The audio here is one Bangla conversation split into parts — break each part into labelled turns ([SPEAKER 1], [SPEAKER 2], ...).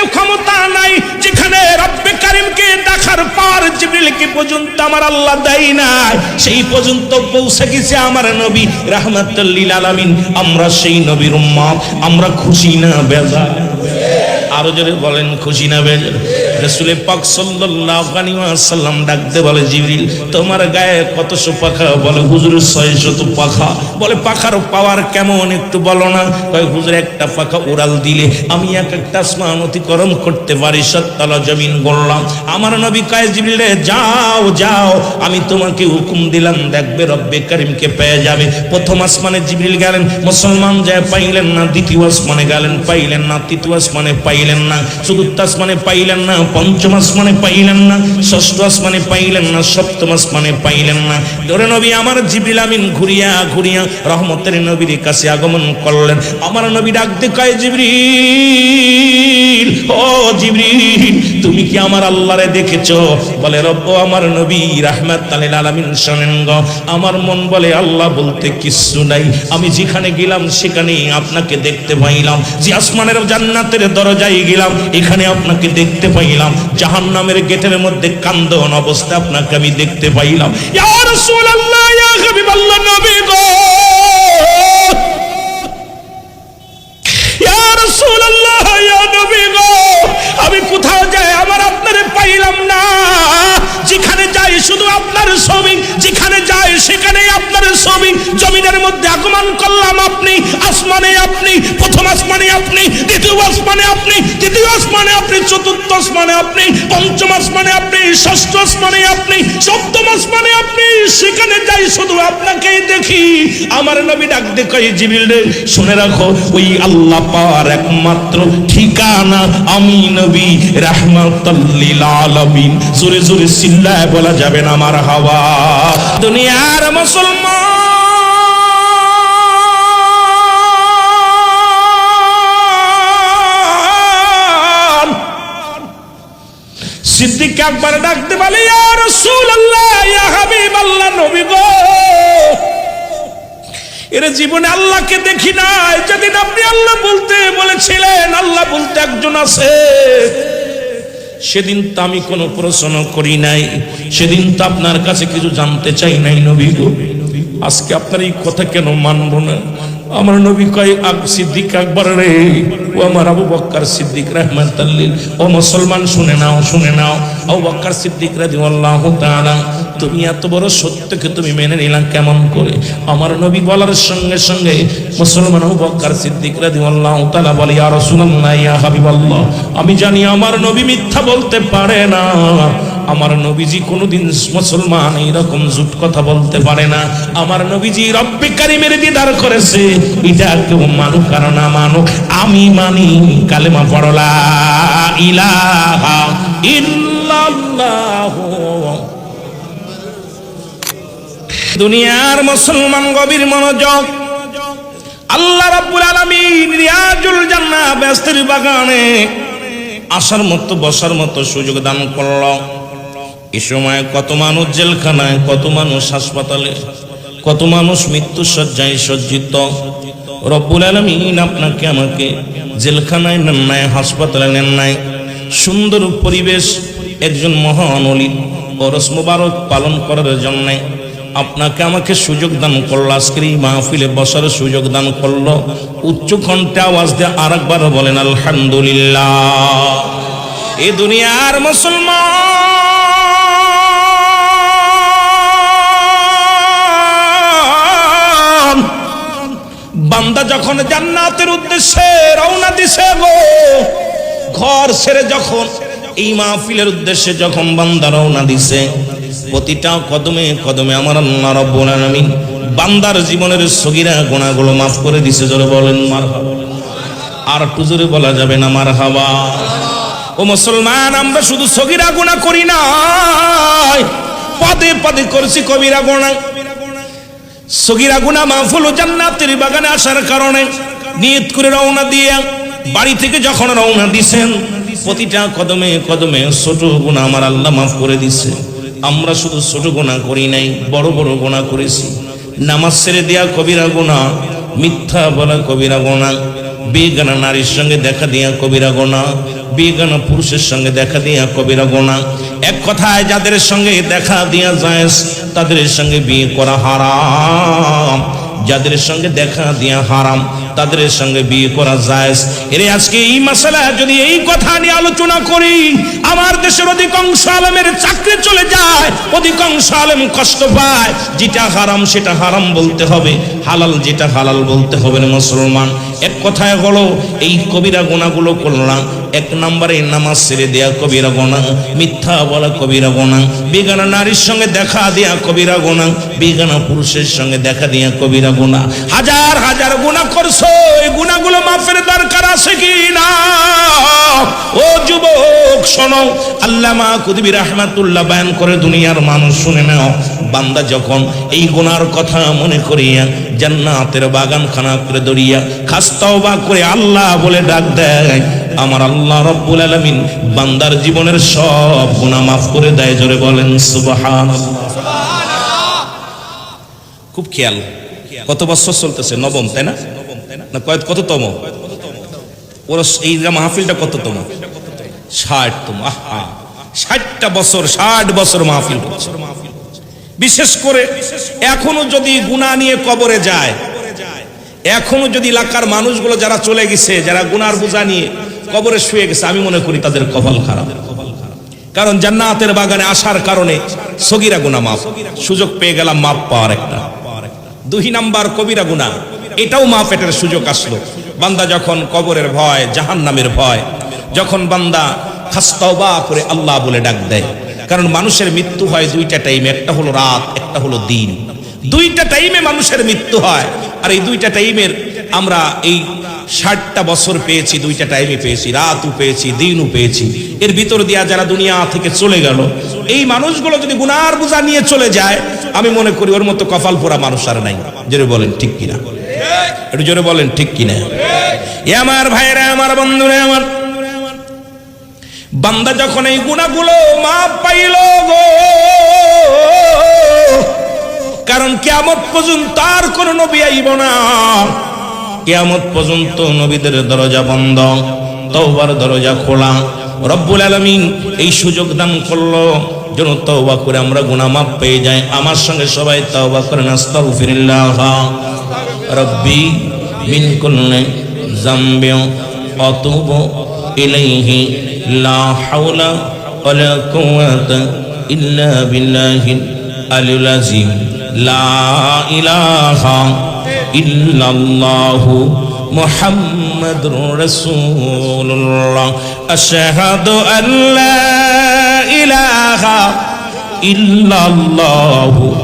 [SPEAKER 1] দেখতে ক্ষমতা নাই, যেখানে রব্বে কারিমকে দেখার পর জিবরিলকে পর্যন্ত আমার আল্লাহ দেয় নাই। সেই পর্যন্ত পৌঁছে গেছে আমার নবী রাহমাতুল্লিল আলামিন। আমরা সেই নবীর উম্মত, আমরা খুশি না বেজা আরও জোরে বলেন, খুশি না, বেজার। রসুলের পাক আলাইহি ডাকতে বলে, জিবরিল, তোমার গায়ে কতশো পাখা? বলে, হুজুর, ছয়শত পাখা। বলে, পাখার পাওয়ার কেমন একটু বলো না? কয়, হুজুর, একটা পাখা উড়াল দিলে আমি এক একটা আসমান অতিক্রম করতে পারি, সত্তালা জমিন গড়লাম। আমার নবী কয়, জিবরিল যাও যাও, আমি তোমাকে হুকুম দিলাম, দেখবে রব্বে করিমকে পেয়ে যাবে। প্রথম আসমানে জিবরিল গেলেন, মুসলমান যায় পাইলেন না, দ্বিতীয় আসমানে গেলেন, পাইলেন না, তৃতীয় আসমানে পাইলেন না, চতুর্থ আসমানে পাইলেন না পঞ্চম আসমানে পাইলেন না, ষষ্ঠ আসমানে পাইলেন না, সপ্তম আসমানে পাইলেন না। ধরে নবী, আমার জিবরিল আমিন ঘুরিয়া ঘুরিয়া রহমতের নবীর কাছে আগমন করলেন। আমার নবী ডাকতে কয় জিবরিল, ও জিবরিল, তুমি কি আমার আল্লাহরে দেখেছ? বলে, রব্ব, আমার নবী রাহমাত তালিল আলামিন শোনেন গো। আমার মন বলে, আল্লাহ বলতে কিচ্ছু নাই। আমি যেখানে গেলাম সেখানে আপনাকে দেখতে পাইলাম। যে আসমানের জান্নাতের দরজায় গেলাম, এখানে আপনাকে দেখতে পাইলাম। জাহান্নামের গেটের মধ্যে কান্দন অবস্থা আপনাকে আমি দেখতে পাইলাম। আমি কোথাও যাই, আমার আপনারে পাইলাম না। যেখানে যাই শুধু আপনার ছবি যেখানে যাই সেখানেই আপনার ছবি জমিনের মধ্যে আগমন করলাম আপনি। আসমানে আপনি, প্রথম আসমানে আপনি, দ্বিতীয় আসমানে আপনি, তৃতীয় আসমানে আপনি, চতুর্থ আসমানে আপনি, পঞ্চম আসমানে আপনি, ষষ্ঠ আসমানে আপনি, সপ্তম আসমানে আপনি। সেখানে যাই শুধু আপনাকেই দেখি। আমার নবী ডাক দেখে জিবিল রে, শুনে রাখো, ওই আল্লাহ পাওয়ার একমাত্র ঠিকানা আমি নবী রাহমাতাল্লিল আলামিন। জোরে জোরে চিল্লায় বলা যাবে না আমার হাওয়া। দুনিয়ার মুসলমান। সিদ্দিক একবার ডাকতে বলে, ইয়া রাসূলুল্লাহ, ইয়া হাবিবাল্লাহ, নবী গো। এর জীবনে আল্লাহকে দেখি নাই। যেদিন আপনি আল্লাহ বলতে বলেছিলেন, আল্লাহ বলতে একজন আছে। সেদিন তো আমি কোনো প্রশ্ন করি নাই। সেদিন তো আপনার কাছে কিছু জানতে চাই নাই নবী গো। আজকে আপনার এই কথা কেন মানব না? আমার নবী কয় আব সিদ্দিক আকবর রে, ও আমার আবু বক্কর সিদ্দিক রহমাতাল্লিল। ও মুসলমান শুনে নাও শুনে নাও। আবু বক্কর সিদ্দিক রাদিয়াল্লাহু তাআলা তুমি এত বড় সত্যকে তুমি মেনে নিলাম কেমন করে? আমার নবী বলার সঙ্গে সঙ্গে মুসলমান বক্কর সিদ্দিক রাদিয়াল্লাহু তাআলা বলে, ইয়া রাসূলুল্লাহ, ইয়া হাবিবাল্লাহ, আমি জানি আমার নবী মিথ্যা বলতে পারে না। আমার নবীজি কোনোদিন মুসলমান এইরকম জুট কথা বলতে পারে না। আমার নবীজি রব্বে কারিমের দিদার করেছে। এটা কেউ মানুক আর না মানুক, আমি মানি। কালেমা পড়লা ইলাহা ইল্লাল্লাহ। দুনিয়ার মুসলমান গভীর মনোযোগ। আল্লাহ রাব্বুল আলামিন রিয়াজুল জান্নাহ ব্যস্তের বাগানে আসার মতো, বসার মতো সুযোগ দান করল। এ সময় কত মানুষ জেলখানায়, কত মানুষ হাসপাতালে, কত মানুষ মৃত্যু সজ্জায় সজ্জিত। রব্বুল আলমিন আপনাকে, আমাকে জেলখানায় নেন নাই, হাসপাতালে নেন নাই। সুন্দর পরিবেশ, একজন মহান অলির পরশ মুবারক পালন করার জন্য আপনাকে আমাকে সুযোগ দান করল, আজকের এই মাহফিলে বসার সুযোগ দান করল। উচ্চ কণ্ঠে আওয়াজ দিয়ে আর একবার বলেন, আলহামদুলিল্লাহ। এ দুনিয়ার মুসলমান। বান্দা যখন জান্নাতের উদ্দেশ্যে রওনা দিছে গো, ঘর ছেড়ে যখন, এই মাহফিলের উদ্দেশ্যে যখন বান্দা রওনা দিছে প্রতিটা কদমে কদমে আমার আল্লাহ রব্বুল আলামিন বান্দার জীবনের সগিরা গোনাগুলো মাফ করে দিছে, জোরে বলেন, মারহাবা। আর একটু জোরে বলা যাবে না, মারহাবা। ও মুসলমান, আমরা শুধু সগিরা গুণা করি না পদে পদে করছি কবিরা গুণা সগিরা গুনা মাহফুল জান্নাতের বাগানে আসার কারণে। নিয়ত করে রওনা দিয়ে, বাড়ি থেকে যখন রওনা দিছেন, প্রতিটা কদমে কদমে ছোট গুণা আমার আল্লাহ মাফ করে দিছে। আমরা শুধু ছোট গোনা করি নাই, বড় বড় গোনা করেছি। নামাজ ছেড়ে দেয়া কবিরা গোনা মিথ্যা বলা কবিরা গোনা বেগানা নারীর সঙ্গে দেখা দিয়া কবিরা গোনা বেগানা পুরুষের সঙ্গে দেখা দিয়া কবিরা গোনা এক কথায় যাদের সঙ্গে দেখা দিয়া যায় তাদের সঙ্গে বিয়ে করা হারাম। যাদের সঙ্গে দেখা দিয়া হারাম, তাদের সঙ্গে বিয়ে করা যায় এর আজকে এই মশলা যদি এই কথা নিয়ে আলোচনা করি, আমার দেশের অধিকাংশ আলমের চাকরি চলে যায়, অধিকাংশ আলেম কষ্ট পায়। যেটা হারাম, সেটা হারাম বলতে হবে। হালাল যেটা হালাল বলতে হবে না মুসলমান। কথায় হলো এই কবিরা গোনাগুলো করলাম এক নম্বরে নামাজ ছেড়ে দেয়া কবিরা গোনা, মিথ্যা বলা কবিরা গোনা, বেগানা নারীর সঙ্গে দেখা দেয়া কবিরা গোনা, বেগানা পুরুষের সঙ্গে দেখা দেয়া কবিরা গোনা। হাজার হাজার গুণা করছ এই গুণাগুলো মাফের দরকার আছে কি না? ও যুবক, শোনো, আল্লামা কুতুবী রাহমাতুল্লাহ বয়ান করে দুনিয়ার মানুষ শুনে নাও। বান্দা যখন এই গুনার কথা মনে করিয়া জান্নাতের বাগান খানা করে দড়িয়া খাস্তাওবা করে আল্লাহ বলে ডাক দেয়। আমার আল্লাহ রব্বুল আলামিন বান্দার জীবনের সব গুনাহ মাফ করে দেয়, জোরে বলেন, সুবহানাল্লাহ। খুব খেয়াল। কত বছর চলতেছে? নবম, তাই না? না কয় কততম? ওরা এই মাহফিলটা কততম? ষাটতম, আহা। ষাটটা বছর, ষাট বছর মাহফিল বিশেষ করে এখনও যদি গুণা নিয়ে কবরে যায় এখনও যদি এলাকার মানুষগুলো যারা চলে গেছে, যারা গুনার বোঝা নিয়ে কবরে শুয়ে গেছে, আমি মনে করি তাদের কপাল খারাপ। কারণ জান্নাতের বাগানে আসার কারণে সগিরা গুনা মাপ সুযোগ পেয়ে গেলাম, মাপ পাওয়ার একটা। দুই নাম্বার কবিরা গুনা, এটাও মা পেটের সুযোগ আসলো। বান্দা যখন কবরের ভয় জাহান নামের ভয়, যখন বান্দা খাস্তাওবা করে আল্লাহ বলে ডাক দেয়। কারণ মানুষের মৃত্যু হয় দুইটা টাইম একটা হলো রাত, একটা হলো দিন। দুইটা টাইমে মানুষের মৃত্যু হয়। আর এই দুইটা টাইমের আমরা এই ষাটটা বছর পেয়েছি, দুইটা টাইমে পেয়েছি, রাতও পেয়েছি, দিনও পেয়েছি। এর ভিতর দিয়া যারা দুনিয়া থেকে চলে গেল, এই মানুষগুলো যদি গুনার বোঝা নিয়ে চলে যায়, আমি মনে করি ওর মতো কপাল পোড়া মানুষ আর নাই। জোরে বলেন, ঠিক কিনা? একটু জোরে বলেন, ঠিক কিনা? এ আমার ভাইরা, আমার বন্ধুরা, আমার বান্দা যখন এই গুণাগুলো মাপ পাইল গো কারণ কেয়ামত পর্যন্ত আর কোন নবী আইব না। কেয়ামত পর্যন্ত নবীদের দরজা বন্ধ, তওবার দরজা খোলা। রব্বুল আলামিন এই সুযোগ দান করল, যেন তওবা করে আমরা গুনাহ মাপ পেয়ে যাই। আমার সঙ্গে সবাই তওবা করেন, আস্তাগফিরুল্লাহ। রব্বি মিন কুল্লি জামবি আতুবু ইলাইহি, লা হাওলা ওয়ালা কুওয়াতা ইল্লা বিল্লাহিল আলিয়্যিল আযীম। লা ইলাহা ইল্লাল্লাহু মুহাম্মাদুর রাসূলুল্লাহ। আশহাদু আল্লা ইলাহা ইল্লাল্লাহু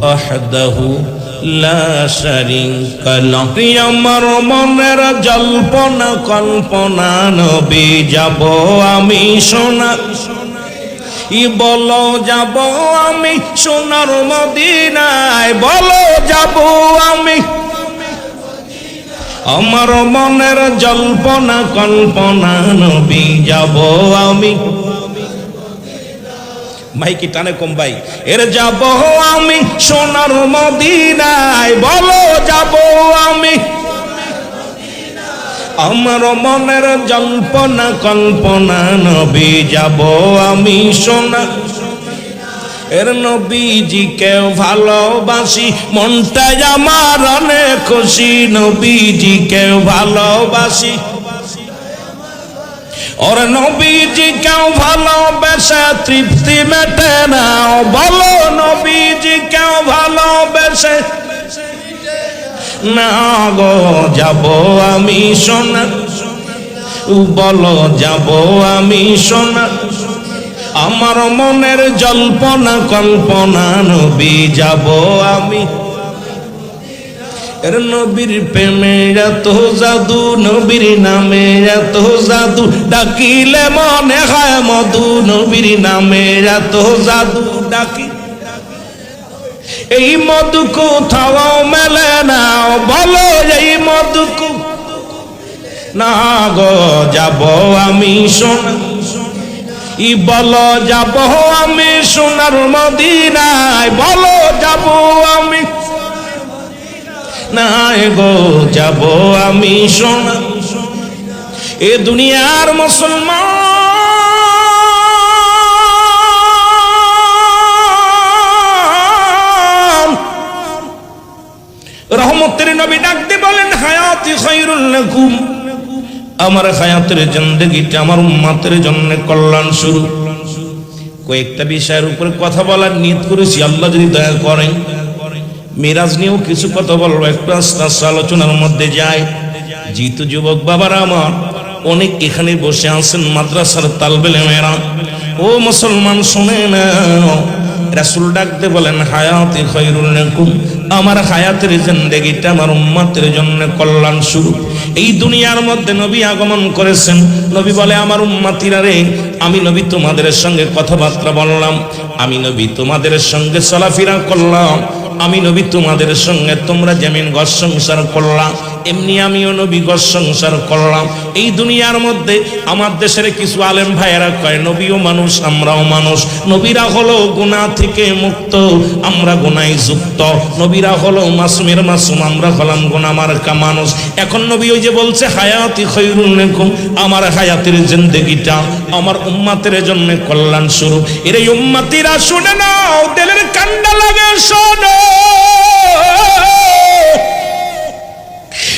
[SPEAKER 1] ওয়াহদাহু লা শারীকা লাহু। আমার মনের জল্পনা কল্পনা নবী, যাব আমি সোনা। ই যাব আমি সোনার মদিনায়? বলো যাব আমি। আমার মনের জল্পনা, কল্পনা, নবী যাব আমি। মাইকি টানে কম ভাই। এর যাব আমি সোনার মদিনায়। বলো যাব আমি। আমার মনের জল্পনা কল্পনা, নবী যাব আমি সোনা। এর নবীজিকে ভালোবাসি মনটাই আমার অনেক খুশি। নবীজিকে ভালোবাসি। ওর নবীজি কেউ ভালোবেসে তৃপ্তি মেটে না বলো নবীজি কেউ ভালোবেসে না গো, যাব আমি সোনা। বলো, যাব আমি সোনা। আমার মনের জল্পনা, কল্পনা, নবী, যাব আমি। এর নবীর প্রেমে এত জাদু, নবীর নামে এত জাদু। ডাকিলে মনে হয় মধু, নবীর নামে এত জাদু, ডাকি এই মধু কোথাও মেলে না বলো এই মধু না গো, যাব আমি সোনা ই বলো, যাব আমি সোনার মদিনায়, বলো যাব আমি। নাই গো, যাব আমি সোনা এ দুনিয়ার মুসলমান রহমতের নবী ডাকতে বলেন, হায়াতি খায়রুল লাকুম। আমার হায়াতের জিন্দেগিটা আমার উম্মাতের জন্য কল্যাণ শুরু কয়েকটা বিষয়ের উপরে কথা বলার নিয়ত করেছি, আল্লাহ যদি দয়া করেন। মিরাজ নিয়েও কিছু কথা বলব, একটু আস্তে আস্তে আলোচনার মধ্যে যায় জিতু যুবক বাবারা আমার, অনেক এখানে বসে আছেন মাদ্রাসার তালবেলে মেয়েরা। ও মুসলমান, শোনে না। রাসুল ডাকতে বলেন, হায়াতি খৈরুল লাকুম আমার হায়াতের জিন্দেগিটা আমার উম্মতের জন্য কল্যাণ শুরু এই দুনিয়ার মধ্যে নবী আগমন করেছেন। নবী বলে, আমার উম্মাতিরা রে, আমি নবী তোমাদের সঙ্গে কথাবার্তা বললাম। আমি নবী তোমাদের সঙ্গে চলাফেরা করলাম। আমি নবী তোমাদের সঙ্গে তোমরা যেমন ঘর সংসার করলাম এমনি আমিও নবী ঘর সংসার করলাম। এই দুনিয়ার মধ্যে আমার দেশের কিছু আলেম ভাইয়েরা কয়, নবীও মানুষ, আমরাও মানুষ। নবীরা হলো গুনাহ থেকে মুক্ত, আমরা গুনায় যুক্ত। নবীরা হলো মাসুমের মাসুম, আমরা হলাম গুনাহ মার্কা মানুষ। এখন নবী ওই যে বলছে, হায়াতি খৈরুল লাকুম, আমার হায়াতের জিন্দেগিটা, আমার উম্মাতের জন্য কল্যাণ শুরু এর এই উম্মাতিরা, শুনে নাও, দিলের কান্ডা লাগে, শোনো।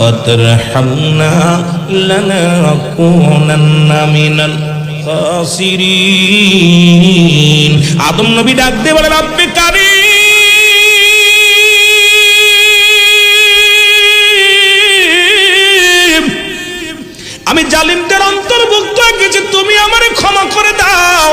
[SPEAKER 1] وترحمنا لنكونن من الخاسرين আদম নবী ডাক দিয়ে বলেন রব্বে কারীম আমি জালিমদের অন্তর্ভুক্ত হয়ে গেছি তুমি আমারে ক্ষমা করে দাও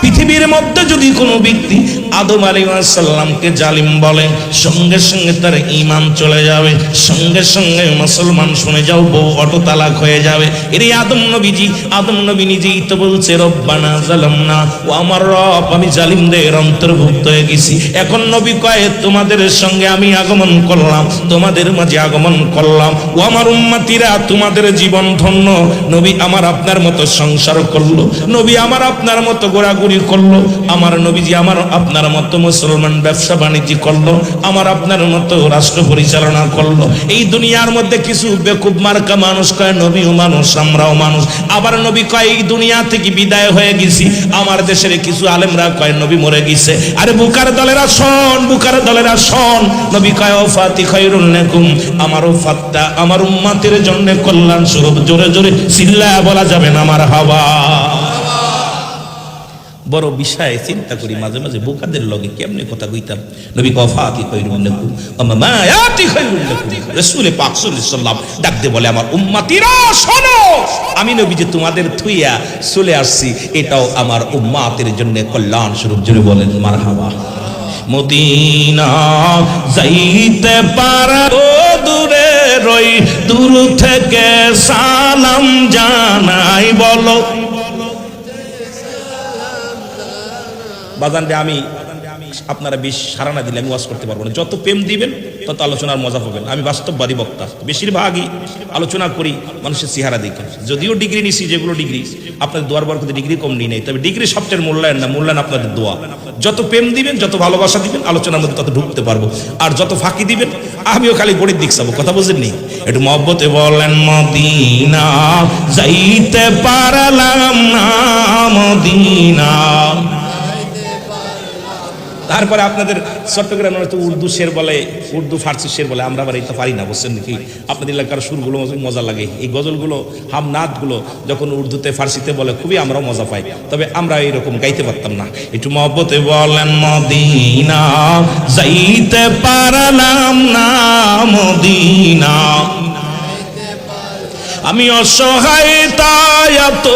[SPEAKER 1] পৃথিবীর মধ্যে যদি কোনো ব্যক্তি আদম আলাইসাল্লামকে জালিম বলে। সঙ্গে সঙ্গে তার ইমান চলে যাবে। সঙ্গে সঙ্গে মুসলমান শুনে যাও, বউ অটো তালাক হয়ে যাবে। এর আদম নবীজি, আদম নবী নিজেই তো বলছে, রব্বানা জালাম না ও আমার রব, আমি জালিমদের অন্তর্ভুক্ত হয়ে গেছি। এখন নবী কয়ে, তোমাদের সঙ্গে আমি আগমন করলাম, তোমাদের মাঝে আগমন করলাম। ও আমার উম্মাতিরা, তোমাদের জীবন ধন্য। নবী আমার আপনার মতো সংসার করল। নবী আমার আপনার মতো ঘোরাঘুরি করল। আমার নবীজি আমার আপনার মতো মুসলমান ব্যবসা বাণিজ্য করল, আমার আপনার মতো রাষ্ট্র পরিচালনা করল। এই দুনিয়ার মধ্যে কিছু বেকুব মার্কা মানুষ কয়, নবীও মানুষ, আমরাও মানুষ। আবার নবী কয়, এই দুনিয়া থেকে বিদায় হয়ে গেছি। আমার দেশের কিছু আলেমরা কয়, নবী মরে গেছে। আরে বুকার দলেরা শোন, বুকার দলেরা শোন। নবী কয়, ও ফাতি খৈরুল নেকুম আমার ও ফাত্তা আমার উম্মাতের জন্য কল্যাণ স্বরূপ জোরে জোরে চিল্লা বলা যাবে না আমার হাওয়া। বড় বিষয়ে চিন্তা করি, মাঝে মাঝে বোকাদের লগে কেমনে কথা কইতাম? নবী কফাতি খৈরুল লাকুম আমা মায়াতি খৈরুল লাকুম। রাসূল পাক সাল্লাল্লাহু আলাইহি ডাকতে বলে, আমার উম্মতিরা, শোনো, আমি নবী যে তোমাদের থুইয়া চলে আসছি, এটাও আমার উম্মাতের জন্য কল্যাণ স্বরূপ জুড়ে বলেন, মারহাবা। মদিনা যাইতে পারো দূরে রই, দূর থেকে সালাম জানাই বলো। বাজান রে আমি আপনারা বেশ সারানা দিলে আমি ওয়াজ করতে পারব না। যত প্রেম দিবেন, তত আলোচনার মজা পাবেন। আমি বাস্তববাদী বক্তা। বেশিরভাগই আলোচনা করি মানুষের চেহারা দেখে। যদিও ডিগ্রি নিছি, যেগুলো ডিগ্রি, আপনাদের দোয়ার বরকতে ডিগ্রি কম নিই নেই। তবে ডিগ্রি সবচেয়ে মূল্যায়ন না, মূল্যায়ন আপনাদের দোয়া। যত প্রেম দিবেন, যত ভালোবাসা দিবেন, আলোচনার মধ্যে তত ঢুকতে পারব। আর যত ফাঁকি দিবেন, আমিও খালি গড়ির দিক যাব কথা বুঝেননি? একটু মহব্বতে বলেন, মদিনা, যাইতে পারলাম না, মদিনা। তারপরে আপনাদের চট্টগ্রামের তো উর্দু শের বলে, উর্দু ফার্সি শের বলে, আমরা আবার এটা পারি না, বুঝছেন নাকি? আপনাদের এলাকার সুরগুলো মজা লাগে। এই গজলগুলো হাম হামনাথগুলো যখন উর্দুতে, ফার্সিতে বলে, খুবই আমরাও মজা পাই। তবে আমরা এইরকম গাইতে পারতাম না। একটু মহব্বতে বলেন, মদিনা, যাইতে পারলাম না, মদিনা। আমি অসহায়, তাই এত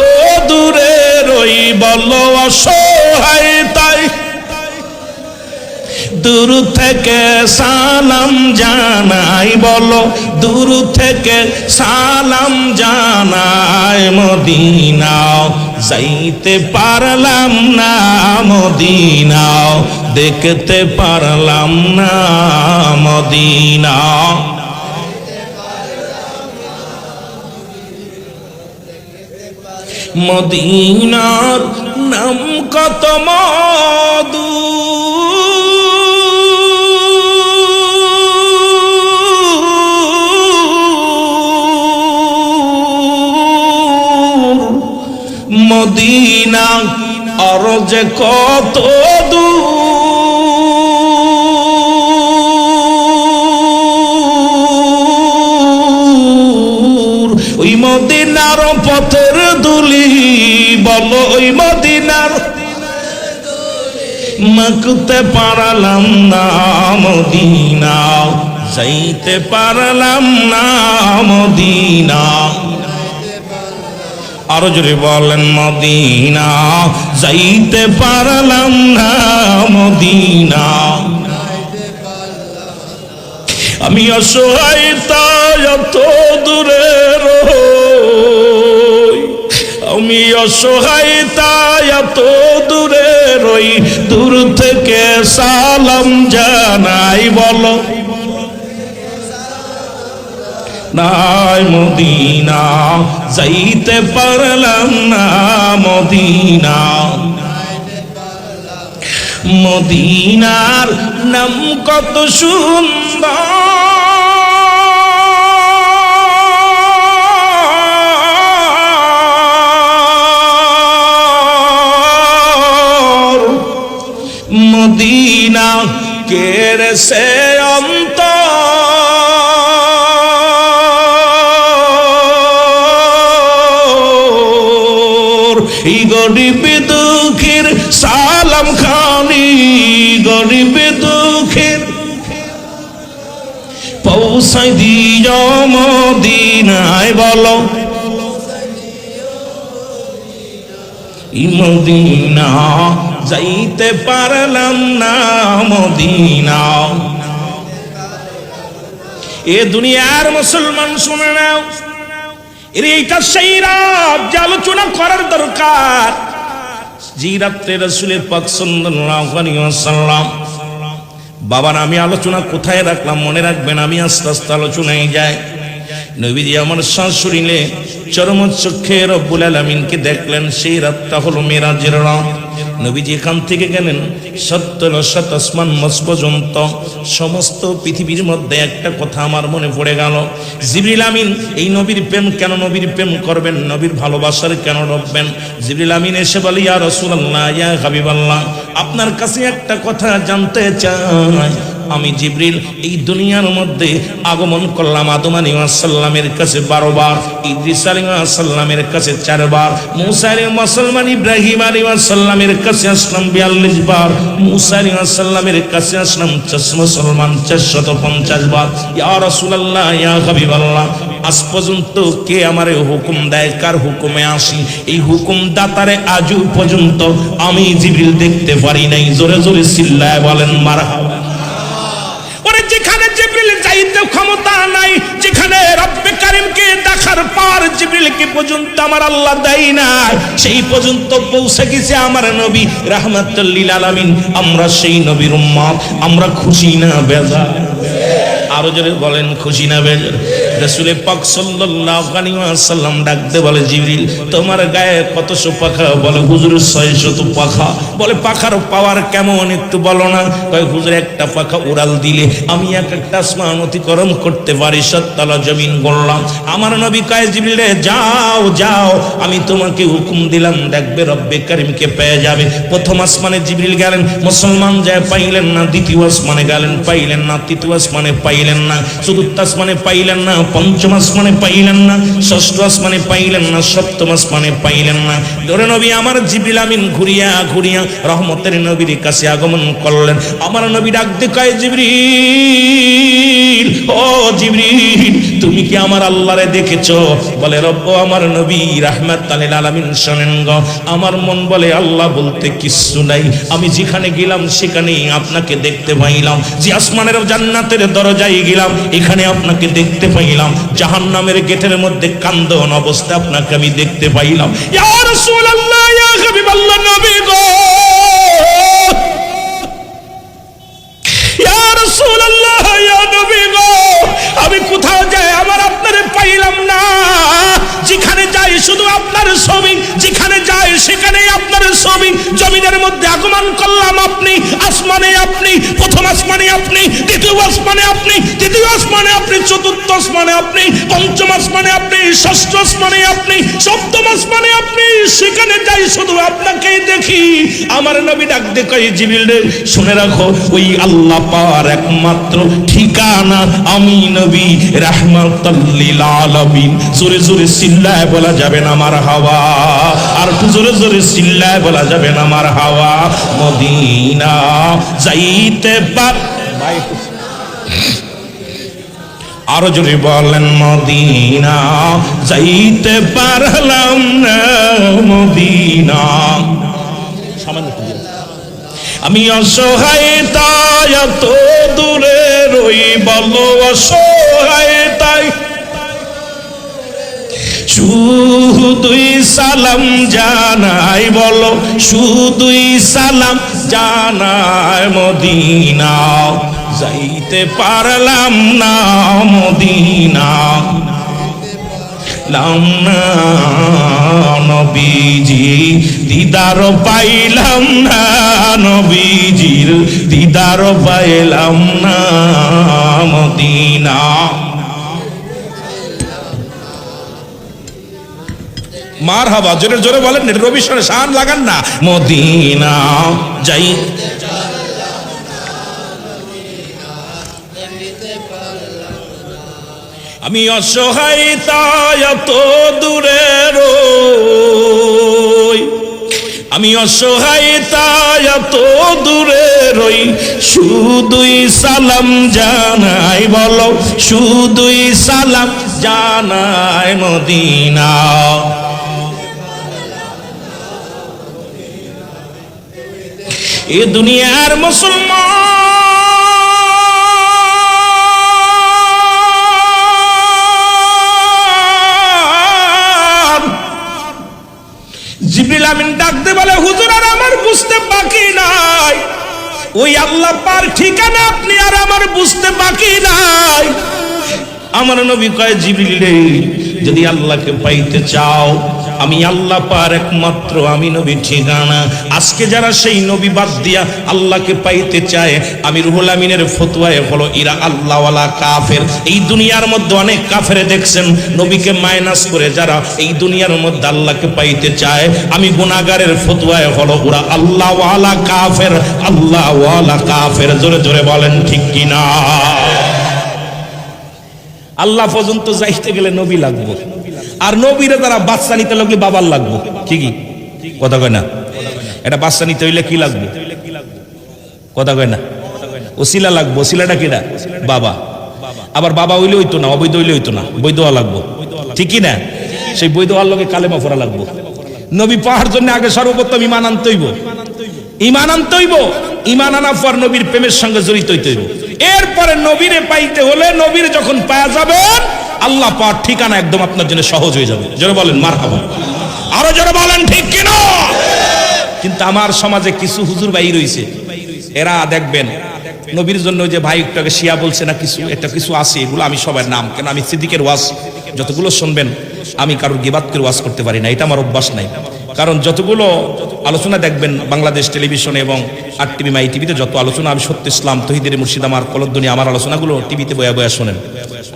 [SPEAKER 1] দূরে রই বল অসহায়, তাই দূর থেকে সালাম জানাই, বলো, দূর থেকে সালাম জানাই মদিনা যাইতে পারলাম না মদিনা দেখতে পারলাম না মদিনা মদিনার নাম কত মধু? মদিনা আর যে কত দূর? ওই মদিনার পথের দুলি বলো ওই মদিনার মাকুতে পারলাম না মদিনা, যাইতে পারলাম না মদিনা। আরও জোরে বলেন, মদিনা, যাইতে পারলাম না, মদিনা। আমি অসহায় এত দূরে আমি অসহায় এত দূরে রই। দূর থেকে সালাম জানাই, বলো। নাই মদিনা যাইতে পারলাম না মদিনা। মদিনার নাম কত সুন্দর। মদিনা কেড়ে সে এই গরিব দুঃখের সালাম খানি গরিব দুঃখের। পৌঁছাই দিও মদিনায় বলো। মদিনা যাইতে পারলাম না, মদিনা। এ দুনিয়ার মুসলমান শুনে নাও। এর এইটা সেই রাত যে আলোচনা করার দরকার। যে রাত্রে রসুলের পাক ওয়াসাল্লাম, বাবার, আমি আলোচনা কোথায় রাখলাম? মনে রাখবেন, আমি আস্তে আস্তে আলোচনায় যাই। নবীজি আমার শাশুড়িলে চরম চক্ষে রব্বুল আলমিনকে দেখলেন, সেই রাতটা হলো মেরাজের রাত। নবীজি এখান থেকে গেলেন। সত্তর শত আসমান মস পর্যন্ত। সমস্ত পৃথিবীর মধ্যে একটা কথা আমার মনে পড়ে গেল। জিবরিল আমিন, এই নবীর প্রেম কেন নবীর প্রেম করবেন? নবীর ভালোবাসার কেন রববেন? জিবরিল আমিন এসে বলি, ইয়া রসুল্লাহ ইয়া হাবিবাল্লাহ, আপনার কাছে একটা কথা জানতে চাই। আমি জিবরিল এই দুনিয়ার মধ্যে আগমন করলাম আদম আলী সাল্লামের কাছে বারো বার ইদ্রিস আলী সাল্লামের কাছে চারবার, মুসা আলী মুসলমান ইব্রাহিম আলী সাল্লামের কাছে আসলাম বিয়াল্লিশ বার, মুসা সাল্লামের কাছে আসলাম মুসলমান, চারশত পঞ্চাশ বার। ইয়া রাসূলুল্লাহ, ইয়া হাবিবাল্লাহ, আজ পর্যন্ত কে আমারে হুকুম দেয়? কার হুকুমে আসি? এই হুকুম দাতারে আজও পর্যন্ত আমি জিবরিল দেখতে পারি নাই। জোরে জোরে চিল্লায় বলেন, মারহাবা ওরে যেখানে জিবরিল যাইতে ক্ষমতা নাই যেখানে রব্বে কারিমকে দেখার পর জিবরিলকে পর্যন্ত আমার আল্লাহ দেয় না সেই পর্যন্ত পৌঁছে গেছে আমার নবী রাহমাতুল লিল আলামিন। আমরা সেই নবীর উম্মত, আমরা খুশি না বেজা আরও যদি বলেন, খুশি না বেজার? রসুলের পাক সাল্লাল্লাহু আলাইহি ওয়াসাল্লাম ডাকতে বলে, জিবরিল, তোমার গায়ে কতশো পাখা বলে, হুজুর, ছয়শত পাখা। বলে, পাখার পাওয়ার কেমন একটু বলো না? কয়, হুজুর, একটা পাখা উড়াল দিলে আমি এক একটা আসমান অতিক্রম করতে পারি, সত্তালা জমিন গড়লাম। আমার নবী কয়, জিবরিল যাও যাও, আমি তোমাকে হুকুম দিলাম, দেখবে রব্বে কারিমকে পেয়ে যাবে। প্রথম আসমানে জিবরিল গেলেন, মুসলমান যায় পাইলেন না, দ্বিতীয় আসমানে গেলেন, পাইলেন না, তৃতীয় আসমানে পাইলেন না, চতুর্থ আসমানে পাইলেন না পঞ্চম আসমানে পাইলেন না ষষ্ঠ আসমানে পাইলেন না সপ্তম আসমানে পাইলেন না ধরে নবী, আমার জিবিল আমিন ঘুরিয়া ঘুরিয়া রহমতের নবীর কাছে আগমন করলেন। আমার নবী ডাকতে কয়, জিবরিল, ও জিবরিল তুমি কি আমার আল্লাহরে দেখেছ? বলে, রব্ব, আমার নবী রাহমাত আলিল আলামিন শোনেন গো। আমার মন বলে, আল্লাহ বলতে কিচ্ছু নাই। আমি যেখানে গেলাম, সেখানেই আপনাকে দেখতে পাইলাম। যে আসমানের জান্নাতের দরজায় গেলাম, এখানে আপনাকে দেখতে পাইলাম। জাহান্নামের গেটের মধ্যে কান্দন অবস্থা আপনাকে আমি দেখতে পাইলাম। আমি কোথাও যাই? আমার আপনারে পাইলাম না। যেখানে যাই শুধু আপনার ছবি মধ্যে আগমন করলাম আপনি, আসমানে আপনি, প্রথম আসমানে আপনি, দ্বিতীয় আসমানে আপনি, তৃতীয় আসমানে আপনি, চতুর্থ আসমানে আপনি, পঞ্চম আসমানে আপনি, ষষ্ঠ আসমানে আপনি, সপ্তম আসমানে আপনি, সেখানে যাই শুধু আপনাকেই দেখি। আমার নবী ডাক দেখে জিবিল রে, শুনে রাখো, ওই আল্লাহ পার একমাত্র ঠিকানা, আমি নবী রাহমাতাল্লিল আলামিন। জোরে জোরে চিল্লায় বলা যাবে না আমার হাওয়া। আর জোরে জোরে চিল্লায় বলা যাবে না, আমার হাওয়া মদিনা যাইতে পার আরও জোরে বলেন, মদিনা যাইতে পারলাম মদিনা। সামান্য আমি অসহায়, তাই এত দূরে রই বলো অসহায়, তাই শুধুই সালাম জানাই বলো শুধুই সালাম জানাই মদিনা। যাইতে পারলাম না মদিনা। লাম না নবীজি, দিদার পাইলাম না নবীজির, দিদার পাইলাম না মদিনা। মার হাবা, জোরে জোরে বলেন রবি শান লাগান না। মদিনা যাই। আমি অসহায়, তাই এত দূরে রই। আমি অসহায়, তাই এত দূরে রই। শুধুই সালাম জানাই, বলো, শুধুই সালাম জানাই মদিনা। এ দুনিয়ার মুসলমান। জিবরিল আমিন ডাকতে বলে, হুজুর, আর আমার বুঝতে বাকি নাই। ওই আল্লাহ পার ঠিকানা আপনি আর আমার বুঝতে বাকি নাই। আমার নবী কয়, জিবরিল, যদি আল্লাহকে পাইতে চাও আমি আল্লাহ পার একমাত্র আমি নবী ঠিকানা। আজকে যারা সেই নবী বাদ দিয়া আল্লাহকে পাইতে চায়, আমি রুহুল আমিনের ফতুয়ায় হলো ইরা আল্লাহওয়ালা কাফের। এই দুনিয়ার মধ্যে অনেক কাফের দেখছেন, নবীকে মাইনাস করে যারা এই দুনিয়ার মধ্যে আল্লাহকে পাইতে চায়। আমি গুনাগারের ফতুয়ায় হলো, ওরা আল্লাহওয়ালা কাফের আল্লাহওয়ালা কাফের। জোরে জোরে বলেন, ঠিক কিনা? আল্লাহ পর্যন্ত যাইতে গেলে নবী লাগবো। আর নবীরে তারা বাচ্চা নিতে লাগলে বাবার লাগবো। কি কথা কয় না? এটা বাচ্চা নিতে হইলে কি লাগবে? কথা কয় না? ওসিলা লাগবো। ওসিলাটা কিনা? বাবা। আবার বাবা হইলে হইতো না, অবৈধ হইলে হইতো না। বৈধ হওয়া লাগবো। ঠিকই না? সেই বৈধ হওয়ার লোকে কালেমা ফোরা লাগবো। নবী পাহাড় জন্য আগে সর্বপ্রথম ইমান আনতে হইব। ইমান আনতে হইব। ইমান আনা পর নবীর প্রেমের সঙ্গে জড়িত হইতে হইব। এরপরে নবীরে পাইতে হলে নবীর যখন পাওয়া যাবেন আল্লাহ পাওয়ার ঠিকানা একদম আপনার জন্য সহজ হয়ে যাবে। যারা বলেন মার হাবা আরও যারা বলেন, ঠিক কিনা? কিন্তু আমার সমাজে কিছু হুজুর ভাই রয়েছে। এরা দেখবেন, নবীর জন্য যে ভাই একটু আগে শিয়া বলছে না কিছু একটা কিছু আছে, এগুলো আমি সবার নাম, কেন আমি সিদ্দিকের ওয়াজ, যতগুলো শুনবেন, আমি কারোর গিবাদ করে ওয়াজ করতে পারি না, এটা আমার অভ্যাস নাই। কারণ যতগুলো আলোচনা দেখবেন বাংলাদেশ টেলিভিশন এবং আর টিভি মাই টিভিতে, যত আলোচনা আমি সত্য ইসলাম, তহিদের মুর্শিদ আমার আমার আলোচনাগুলো টিভিতে বয়া বয়া শোনেন।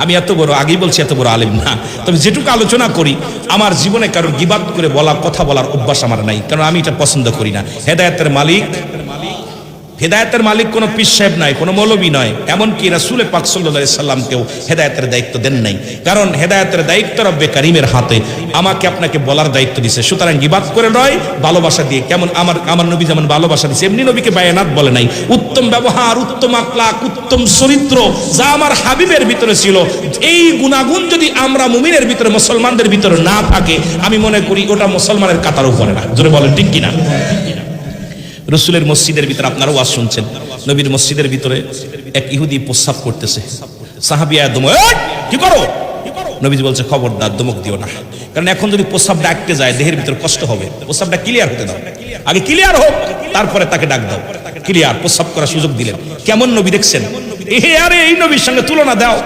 [SPEAKER 1] আমি এত বড়, আগেই বলছি এত বড় আলেম না। তবে যেটুকু আলোচনা করি, আমার জীবনে কারোর গিবাদ করে বলা, কথা বলার অভ্যাস আমার নাই, কারণ আমি এটা পছন্দ করি না। হেদায়তের মালিক হেদায়েতের মালিক কোনো পীর সাহেব নাই, কোনো মৌলবী নয়, এমনকি রাসূলে পাক আলাইহি সাল্লামকেও হেদায়েতের দায়িত্ব দেন নাই। কারণ হেদায়েতের দায়িত্ব রব্বে কারিমের হাতে, আমাকে আপনাকে বলার দায়িত্ব দিছে। সুতরাং গিবাদ করে নয়, ভালোবাসা দিয়ে, কেমন আমার আমার নবী যেমন ভালোবাসা দিছে, এমনি নবীকে বায়ানাত বলে নাই। উত্তম ব্যবহার, উত্তম আকলাক উত্তম চরিত্র, যা আমার হাবিবের ভিতরে ছিল, এই গুণাগুণ যদি আমরা মুমিনের ভিতরে, মুসলমানদের ভিতরে না থাকে, আমি মনে করি ওটা মুসলমানের কাতার উপরে না। জোরে বলেন, ঠিক কিনা? রসুলের মসজিদের ভিতরে আপনারা ওয়াজ শুনছেন। নবীর মসজিদের ভিতরে এক ইহুদি প্রস্রাব করতেছে। সাহাবিয়া দম কি করো? নবীজি বলছে, খবরদার, দমক দিও না। কারণ এখন যদি প্রস্রাব ডাকতে যায়, দেহের ভিতরে কষ্ট হবে। প্রস্রাবটা ক্লিয়ার হতে দাও। আগে ক্লিয়ার হোক, তারপরে তাকে ডাক দাও। ক্লিয়ার প্রস্রাব করার সুযোগ দিলেন। কেমন নবী দেখছেন? এ আরে, এই নবীর সঙ্গে তুলনা দাও।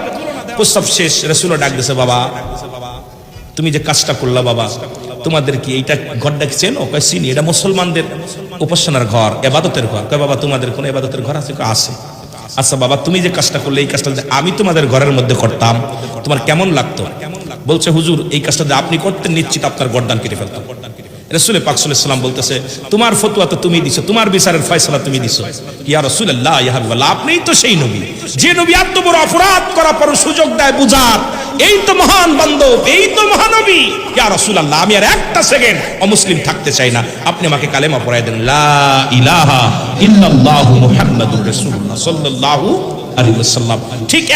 [SPEAKER 1] প্রস্রাব শেষ, রসুলও ডাক দিছে, বাবা, তুমি যে কাজটা করলা, বাবা তোমাদের কি এইটা ঘরটা কি চেনো কয় চিনি এটা মুসলমানদের উপাসনার ঘর, এবাদতের ঘর। কয়, বাবা, তোমাদের কোনো এবাদতের ঘর আছে? আছে। আচ্ছা বাবা, তুমি যে কাজটা করলে, এই কাজটা যদি আমি তোমাদের ঘরের মধ্যে করতাম, তোমার কেমন লাগতো? বলছে, হুজুর, এই কাজটা যদি আপনি করতেন, নিশ্চিত আপনার গরদান কেটে ফেলতাম রসুল পাকসুলাম বলতেছে, তোমার ফতুয়া তো তুমি দিছো, তোমার বিচারের ফয়সলা তুমি দিছো। ইয়া রসুল্লাহ আপনিই তো সেই নবী। যে নবী এত বড় অপরাধ করার পর সুযোগ দেয় বুঝার, এই তো মহান বান্ধব, এই তো মহানবী। ইয়া রসুল্লাহ আমি আর একটা সেকেন্ড অমুসলিম থাকতে চাই না। আপনি আমাকে কালেমা পড়াই দেন, লা ইলাহা ইল্লাল্লাহু মুহাম্মাদুর রাসূলুল্লাহ সাল্লাল্লাহু আলাইহি ওয়াসাল্লাম। ঠিক